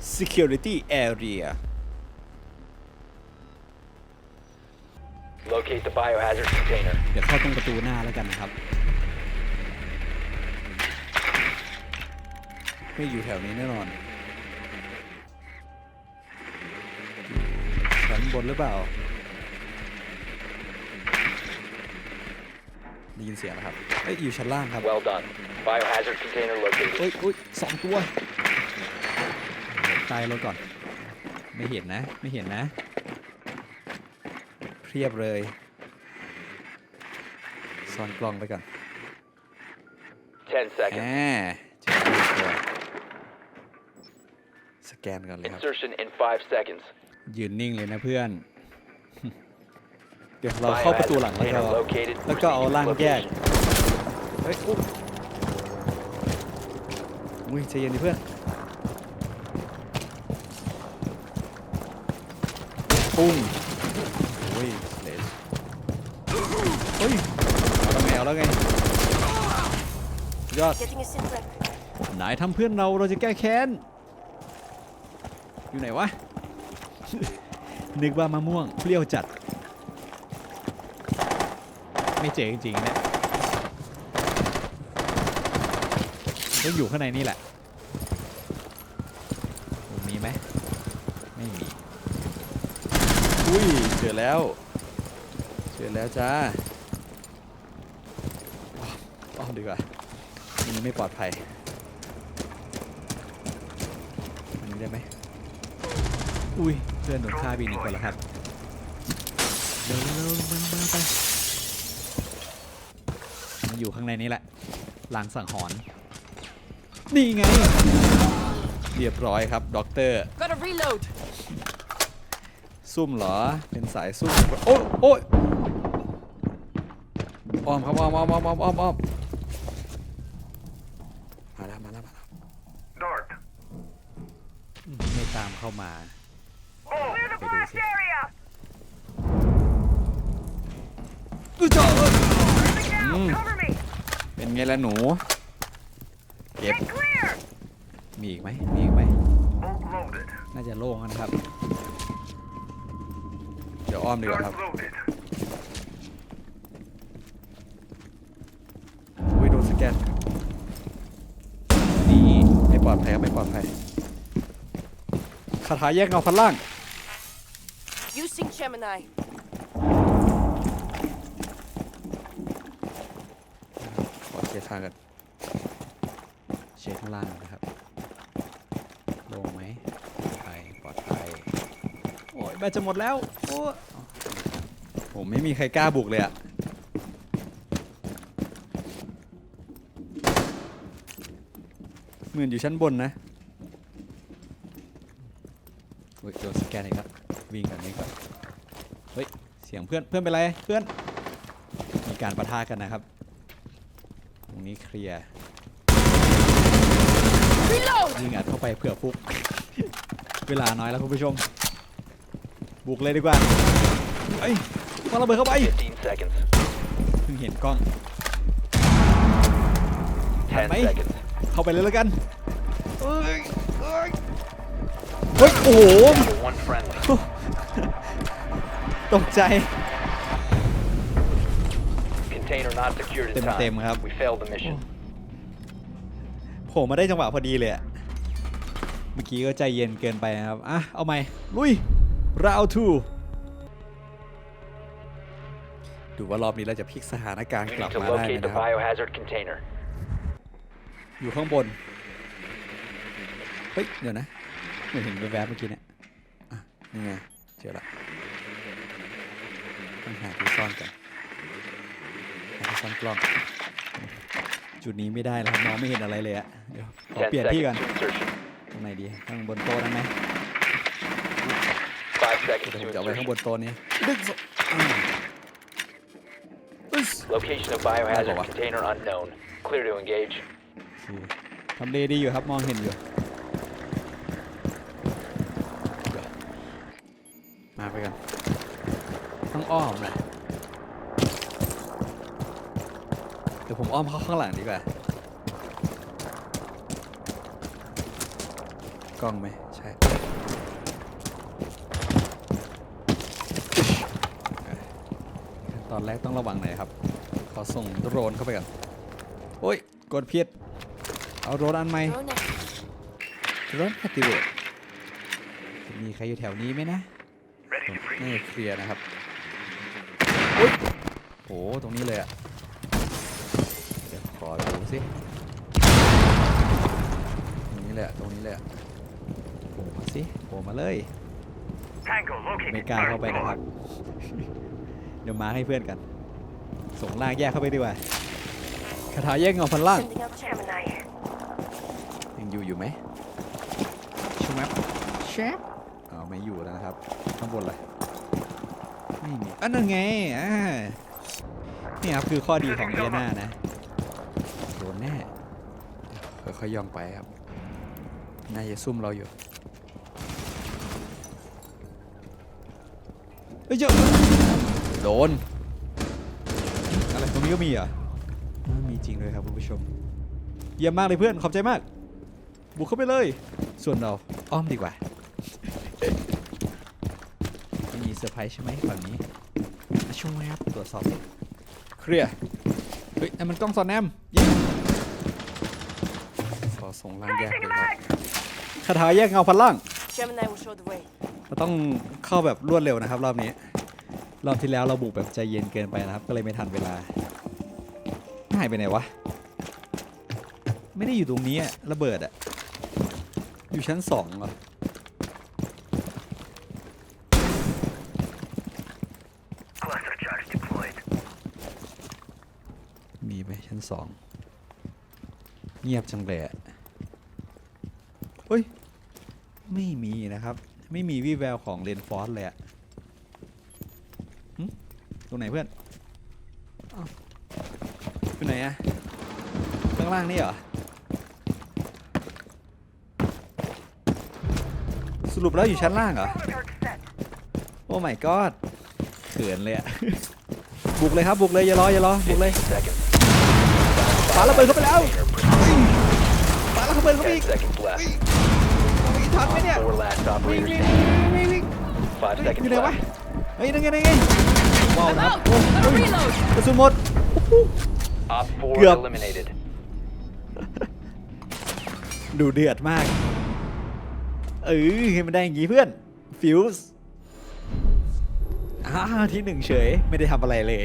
security area Locate the biohazard container. เดี๋ยวเข้าตรงประตูหน้าแล้วกันนะครับ ไม่อยู่แถวนี้แน่นอนชั้นบนหรือเปล่า ได้ยินเสียงแล้วครับ เอ้ย อยู่ชั้นล่างครับ Well done. Biohazard container เอ้ located. ยเอ้ยสองตัว ตายรถก่อน ไม่เห็นนะ ไม่เห็นนะเพียบเลยซ่อนกล้องไปก่อน10แห seconds. มเจอตัวสแกนก่อนเลยครับ Insertion in 5 seconds. ยืนนิ่งเลยนะเพื่อน เดี๋ยวเราเข้าประตูหลังแล้วก็ Container located. แล้วก็เอา Proceed ล่าง to แยก location. เฮ้ยอุ๊ยอุ้ยใจเย็นดิเพื่อน ปุ้งโอ้ยเลสเฮ้ยเอาแล้วไงเอาแล้วไงยอด Getting a sit rep. นายทำเพื่อนเราเราจะแก้แค้น อยู่ไหนวะ นึกว่ามะม่วงเปรี้ยวจัด ไม่เจ๋งจริงๆเนี่ยต้องอยู่ข้างในนี่แหละมีไหม ไม่มี อุ้ย เจอแล้ว เจอแล้วจ้าอ้อมดีกว่าอันนี้ไม่ปลอดภัย อันนี้ได้ไหมอุ้ย เพื่อนโดนฆ่าบีหนึ่งคนแล้วครับ เดี๋ยวเร็วๆมาไปมันอยู่ข้างในนี้แหละลางสังหรณ์นี่ไง เรียบร้อยครับด็อกเตอร์ Gotta reload. ซุ่มเหรอ เป็นสายซุ่ม โอ้ยโอ้ยอ้อมครับอ้อมอ้อมอ้อมอ้อมอ้อมอ้อมมาแล้วมาแล้วมาแล้ว Dark. อืมไม่ตามเข้ามา Clear the blast area. อุ๊ยเจ้าเอ้ย Moving Mm. down. Cover me. เป็นไงล่ะหนู เก็บ Get clear. มีอีกไหมมีอีกไหม Bolt loaded. น่าจะโล่งแล้วนะครับเดี๋ยวอ้อมดีกว่าครับ Dark loaded. อุ้ยโดนสแกนนี่ไม่ปลอดภัยครับไม่ปลอดภัยคาถาแยกเงาพันล่าง Using Gemini. ขอเคลียร์ทางกันเช็คข้างล่างก่อนนะครับโล่งไหมปลอดภัยปลอดภัย โอ้ยแบตจะหมดแล้ว โอ้ ผมไม่มีใครกล้าบุกเลยอะเหมือนอยู่ชั้นบนนะเฮ้ยโดนสแกนอีกแล้ววิ่งกันวิ่งก่อนเฮ้ย เสียงเพื่อนเพื่อนเป็นไรเพื่อน มีการประทะกันนะครับ ตรงนี้เคลียร์ Reload. ยิงอัดเข้าไปเผื่อฟุก เวลาน้อยแล้วคุณผู้ชม บุกเลยดีกว่า เอ้ย วางระเบิดเข้าไป15 seconds. เพิ่งเห็นกล้อง 10 Mate. seconds. เข้าไปเลยแล้วกันเอ้ยเอ้ยเฮ้ยโอ้โห Down to one friendly. ตกใจ Container not secured in เต็ม time. ๆครับ We failed the mission. โผล่มาได้จังหวะพอดีเลยอะเมื่อกี้ก็ใจเย็นเกินไปนะครับ อะ เอาใหม่ ลุย round two ดูว่ารอบนี้เราจะพลิกสถานการณ์ You กลับ need to มาได้ไหม locate the นะครับ biohazard container. อยู่ข้างบน เฮ้ย เดี๋ยวนะเหมือนเห็นแวบๆเมื่อกี้เนี่ยอะนี่ไงเจอละต้องหาที่ซ่อนกันหาที่ซ่อนกล้อง จุดนี้ไม่ได้แล้วครับมองไม่เห็นอะไรเลยอะเดี๋ยวขอ10เปลี่ยนที่ seconds กัน to insertion. ตรงไหนดีข้างบนโต๊ะได้ไหม5เดี๋ยว seconds ผม to จะเอาไว้ข้างบ insertion. นโต๊ะนี้ดึงสอ่าอึ๊ส Location of biohazard What? container unknown. Clear to engage. โอเคทำเลดีอยู่ครับ มองเห็นอยู่เดี๋ยวมาไปกัน ต้องอ้อมนะเดี๋ยวผมอ้อมเข้าข้างหลังดีกว่า กล้องไหม ใช่ตอนแรกต้องระวังหน่อยครับข อส่งโดรนเข้าไปก่อน โอ้ย กดผิด เอาโดรนอันใหม่ โดรนแอคติเวตมีใครอยู่แถวนี้ไหมนะ Ready to breathe. น่เคลียร์นะครับโอ้ยโห ตรงนี้เลยอะเดี๋ยวขอดูสิตรงนี้เลยอะตรงนี้เลยอะโผล่มาสิโผล่มาเลย ไม่กล้าเข้าไปนะครับ เดี๋ยวมาให้เพื่อนกัน ส่งล่างแยกเข้าไปดีกว่าคาถาแยกเงาพันล่าง Sending out Gemini. ยังอยู่อยู่ไหมชมบแชปอ๋อไม่อยู่แล้วนะครับ ข้างบนเลยไม่มีอันนั้นไงอ่านี่ครับคือข้อดีของเดียนานะโดนแน่ค่อยๆย่องไปครับน่าจะซุ่มเราอยู่เอ้ยเจ้าโดนอะไรตรง นี้ก็มีเหรอะมีจริงเลยครับคุณผู้ชม เยี่ยมมากเลยเพื่อนขอบใจมาก บุกเข้าไปเลย ส่วนเราอ้อมดีกว่า ไม่มีเซอร์ไพรส์ใช่ไหมฝั่งนี้มาช่วยครับตรวจสอบสิเคลียร์เฮ้ยนั่นมันกล้องสอดแนมยิงขอส่งล่างแยกเลยครับคาถาแยกเงาพันล่าง Gemini will show the way. เราต้องเข้าแบบรวดเร็วนะครับ รอบนี้ รอบที่แล้วเราบุกแบบใจเย็นเกินไปนะครับ ก็เลยไม่ทันเวลา หายไปไหนวะ ไม่ได้อยู่ตรงนี้อะระเบิดอะอยู่ชั้นสองเหรอ Cluster charge deployed. มีไหมชั้นสองเงียบจังเลยอะเฮ้ย ไม่มีนะครับ ไม่มีวี่แววของเลนฟอสเลยอะหึตรงไหนเพื่อน อยู่ไหนอะข้างล่างนี่เหรอ สรุปแล้วอยู่ชั้นล่างเหรอ Alert set. โอ้ my god เขินเลยอะ บุกเลยครับ บุกเลย อย่ารอ อย่ารอ บุกเลย15 seconds. ปาระเบิดเข้าไปแล้ว Container proceed. ปาระเบิดเข้าไปอีก10 seconds left. วิ่งทันไหมเนี่ย Four last วิ่ง operators วิ่ง standing. วิ่งวิ่ง Five อยู่ seconds ไหนวะ left. เฮ้ยนั่นไงนั่นไงว้าว I'm นะครับ out. โอ้ Gotta เฮ้ย reload. กระสุนหมด Op 4 Good. eliminated. ดูเดือดมาก เออให้มันได้อย่างงี้เพื่อน ฟิวส์อ่าที่หนึ่งเฉย ไม่ได้ทำอะไรเลย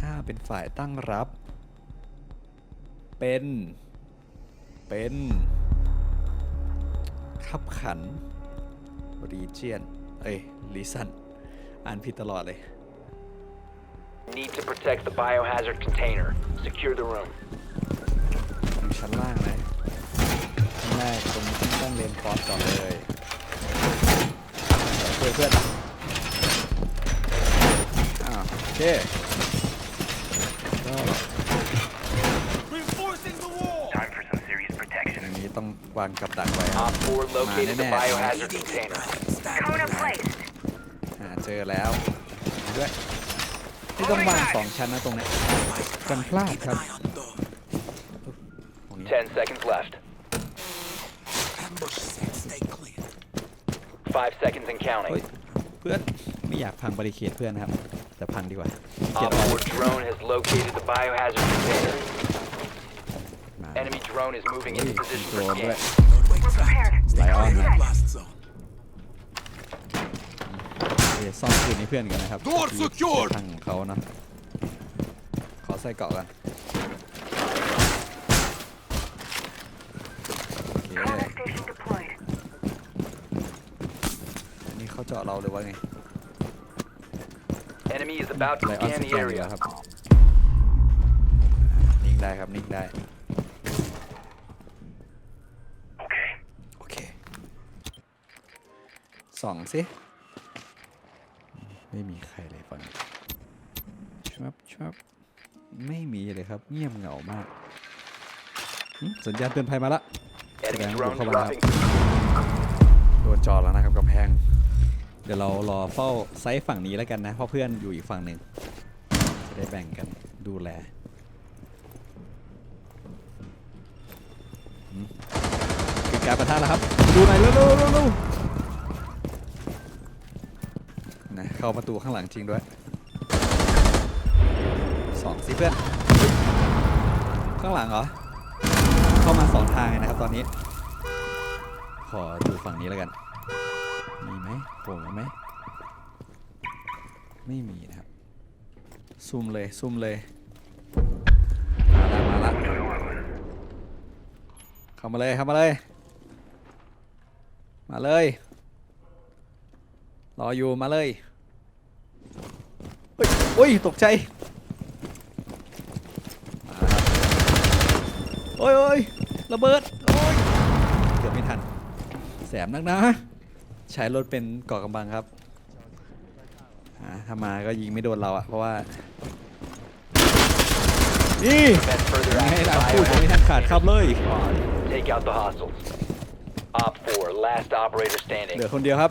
อ่าเป็นฝ่ายตั้งรับ เป็น เป็นขับขันรีเจียน เอ้ยลิซัน อ่านผิดตลอดเลย Need to protect the biohazard container. Secure the room. อยู่ชั้นล่างนะชั้นแรกตรงนี้ต้องเรียนคอร์สก่อนเลยเดี๋ยวช่วยเพื่อนอ่าโอเคก็ Time for some serious อั protection. นนี้ต้องวางกับดักไว้ครับ Op 4 located the Nah, nah, nah. biohazard container. Cone placed. อ่าเจอแล้วด้วย ที่ต้องวางสองชั้นนะตรงเนี้ยกันพลาดครับตรงนี้10 seconds left. Five seconds and เฮ้ย counting. เพื่อนไม่อยากพังบริเคดเพื่อนนะครับ แต่พังดีกว่าขี้เกียจ Op ออก4 drone has located the biohazard container. มา Enemy drone is moving เฮ้ย into position โด for นด้วย scan. We're prepared. ไลออนนะ Set. เดี๋ยว ซ่อมคืนให้เพื่อนกันนะครับ Door ที่ secured ทางของเขาเนาะขอใส่เกาะกันโอเค Cone station deployed. อันนี้เขาเจาะเราหรือว่าไง Enemy is about to ไลออน scan ส the แกนดีก area. ว่าครับอ่านิ่งได้ครับ นิ่งได้ Okay. โอเคส่องสิ ไม่มีใครเลยฟังชับชับไม่มีเลยครับ เงียบเหงามากหึสัญญาณเตือนภัยมาละ Enemy Damn, drone we'll cover dropping. โดนจอแล้วนะครับกำแพง เดี๋ยวเรารอเฝ้าไซส์ฝั่งนี้แล้วกันนะเพราะเพื่อนอยู่อีกฝั่งหนึ่งจะได้แบ่งกันดูแลหืมการประทะแล้วครับ ดูหน่อยเร็วๆ เข้าประตูข้างหลังจริงด้วยสองสิเพื่อนข้างหลังเหรอ เข้ามาสองทางนะครับตอนนี้ ขอดูฝั่งนี้แล้วกัน มีไหมโผล่มาไหม ไม่มีนะครับซุ่มเลยซุ่มเลย มาละมาละเข้ามาเลยเข้ามาเลย มาเลย รออยู่มาเลย ฮ้ยโอ้ยตกใจมาแล้วครับโอ้ยโอ้ยระเบิดโอ้ยเกือบไม่ทัน แสบนักนะ ใช้รถเป็นเกาะกำบังครับอ่าถ้ามาก็ยิงไม่โดนเราอะเพราะว่า นี่ Prevent further ให้ active เราพูดยังไม่ biohazard ทันขาดครับเลย spawn. Take out the hostiles. Op 4, last operator standing. เหลือคนเดียวครับ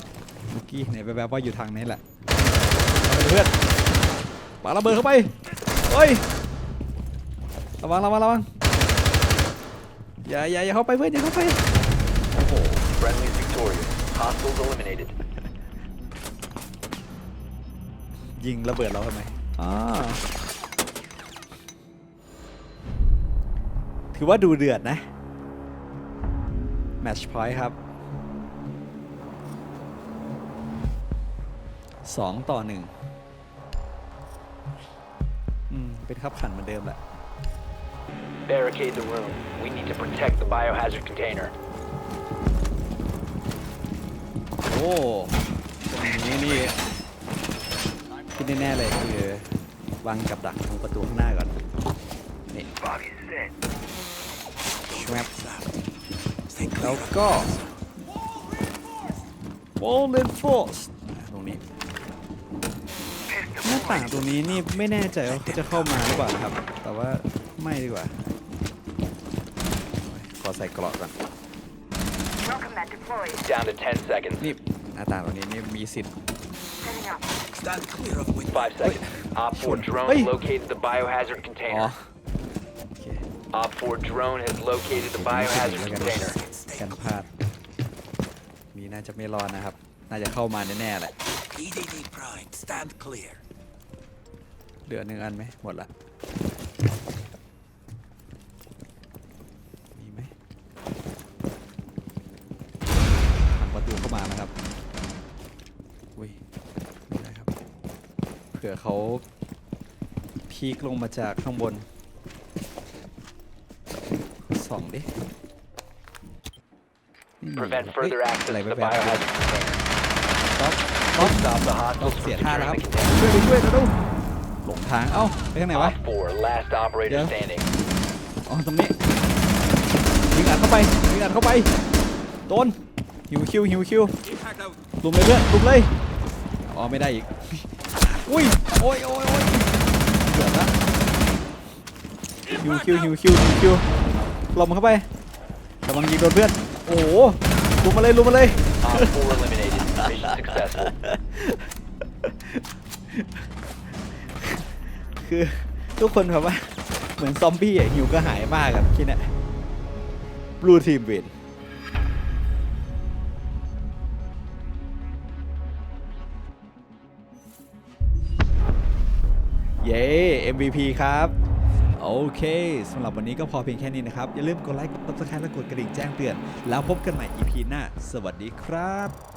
เมื่อกี้ไหนไปแบบว่าอยู่ทางนี้แหละเอาไปเพื่อน ปาระเบิดเข้าไปเฮ้ยระวังระวังระวังอย่าอย่าอย่าเข้าไปเพื่อนอย่าเข้าไปโอ้โห Friendly's victorious. Hostiles eliminated. ยิงระเบิดเราทำไมอ่าถือว่าดูเดือดนะ แมตช์พอยต์ครับสองต่อหนึ่ง เป็นขับขันเหมือนเดิมแหละ Barricade the room. We need to protect the biohazard container. โอ้ตรงนี้นี่คิดแน่ๆเลยคือวางกับดักตรงประตูข้างหน้าก่อน นี่ Bobby's set. ชวบแล้วก็ Wall Reinforced ตรงนี้ หน้า ต่างตรงนี้นี่ไม่แน่ใจว่าเขาจะเข้ามาหรือเปล่านะครับ แต่ว่าไม่ดีกว่า ขอใส่เกราะก่อน Welcome that deployed. Down to 10 seconds. นี่หน้าต่างตรงนี้นี่มีสิทธิ์ Setting up. Five seconds. Op 4 drone Hey. located the biohazard อ๋อ container. โอเค Op 4 drone has located the biohazard แล้วกัน container. กันพลาด มีน่าจะไม่รอดนะครับ น่าจะเข้ามาแน่ๆแหละ EDD Prime, stand clear. เหลือหนึ่งอันไหมหมดละมีไหมทางประตูเข้ามาแล้วครับอุ้ยไม่ได้ครับเผื่อเขาพีคลงมาจากข้างบนส่องดิไม่มี Prevent เฮ้ย further อะไร access to แบ the บ biohazard container. ต๊อกต๊อก Stop the ต้อง hostiles เสีย from ท่าแล้วครับ securing the container. ช่วยไปช่วยกันดู หลงทาง เอ้า ไปทางไหนวะ Op 4, last operator Yeah. standing. อ๋อตรงนี้ยิงอัดเข้าไปยิงอัดเข้าไปโดนหิวคิวหิวคิว Impact out. ลุมเลยเพื่อนลุมเลยอ๋อไม่ได้อีกอุ้ยโอ้ยโอ้ยโอ้ยเกือบละหิวคิวหิวคิวหิวคิวลมเข้าไประวังยิงโดนเพื่อนโอ้โหลุมมาเลยลุมมาเลย Op 4 eliminated. Mission successful. คือทุกคนแบบว่าเหมือนซอมบี้อะหิวก็หายมากครับคิดน่ะบลูทีมวินเย้ MVP ครับโอเคสำหรับวันนี้ก็พอเพียงแค่นี้นะครับ อย่าลืมกดไลค์กด subscribe และกดกระดิ่งแจ้งเตือน แล้วพบกันใหม่ EP หน้า สวัสดีครับ